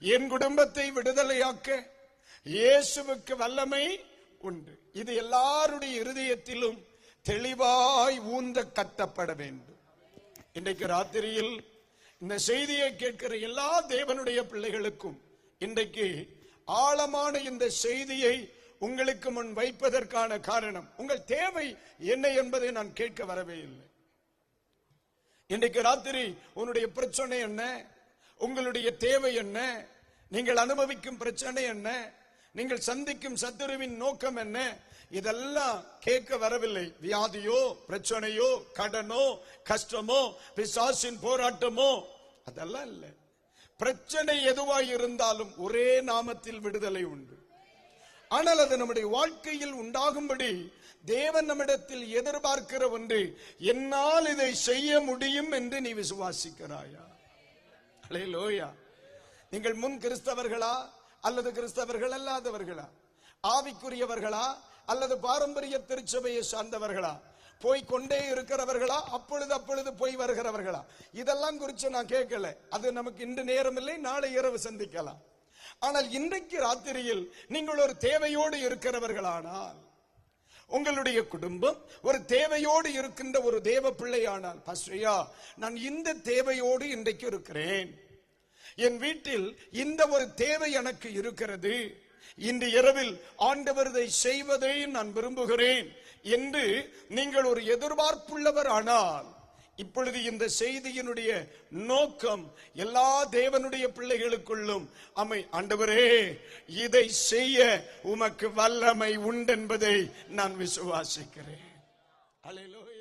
என் குடும்பத்தை விடுதலையாக்க இயேசுவுக்கு வல்லமை உண்டு. இது எல்லாருடைய இருதயத்திலும் தெளிவாய் ஊந்த கட்டப்பட வேண்டும். இன்றைக்கு ராத்திரியில் இந்த செய்தியை கேட்கிற எல்லா தேவனுடைய பிள்ளைகளுக்கும் இன்றைக்கு ஆழமான இந்த செய்தியை உங்களுக்கு முன் வைப்பதற்கான காரணம் உங்கள் தேவை என்ன என்பதை நான் கேட்க வரவே இல்லை. இன்றைக்கு ராத்திரி உன்னுடைய பிரச்சனை என்ன? உங்களுடைய தேவை என்ன? நீங்கள் அனுபவிக்கும் பிரச்சனை என்ன? நீங்கள் சந்திக்கும் சத்துருவின் நோக்கம் என்ன? இதெல்லாம் கேட்க வரவில்லை. வியாதியோ பிரச்சனையோ கடனோ கஷ்டமோ பிசாசின் போராட்டமோ அதெல்லாம் இல்லை. பிரச்சனை எதுவாய் இருந்தாலும் ஒரே நாமத்தில் விடுதலை உண்டு. ஆனால் அது நம்முடைய வாழ்க்கையில் உண்டாகும்படி தேவன் நம்மிடத்தில் எதிர்பார்க்கிற ஒன்று என்னால் இதை செய்ய முடியும் என்று நீ விசுவாசிக்கிறாயா? லோயா நீங்கள் முன் கிறிஸ்தவர்களா அல்லது கிறிஸ்தவர்கள் அல்லாதவர்களா? ஆவிக்குரியவர்களா அல்லது பாரம்பரிய திருச்சபையை சார்ந்தவர்களா? போய் கொண்டே இருக்கிறவர்களா? அப்பொழுது அப்பொழுது போய் வருகிறவர்களா? இதெல்லாம் குறித்து நான் கேட்கல. அது நமக்கு இன்று நேரம் இல்லை நாளை இரவு சந்திக்கலாம். ஆனால் இன்றைக்கு ராத்திரியில் நீங்கள் ஒரு தேவையோடு இருக்கிறவர்களானால் உங்களுடைய குடும்பம் ஒரு தேவையோடு இருக்கின்ற ஒரு தேவ பிள்ளையானால் பஸ்ரியா நான் இந்த தேவையோடு இன்றைக்கு இருக்கிறேன். என் வீட்டில் இந்த ஒரு தேவை எனக்கு இருக்கிறது. இன்று இரவில் ஆண்டவர் இதை செய்வதை நான் விரும்புகிறேன் என்று நீங்கள் ஒரு எதிர்பார்ப்புள்ளவர் ஆனால் இப்பொழுது இந்த செய்தியினுடைய நோக்கம் எல்லா தேவனுடைய பிள்ளைகளுக்குள்ளும் அமை ஆண்டவரே இதை செய்ய உமக்கு வல்லமை உண்டென்பதை நான் விசுவாசிக்கிறேன். அல்லேலூயா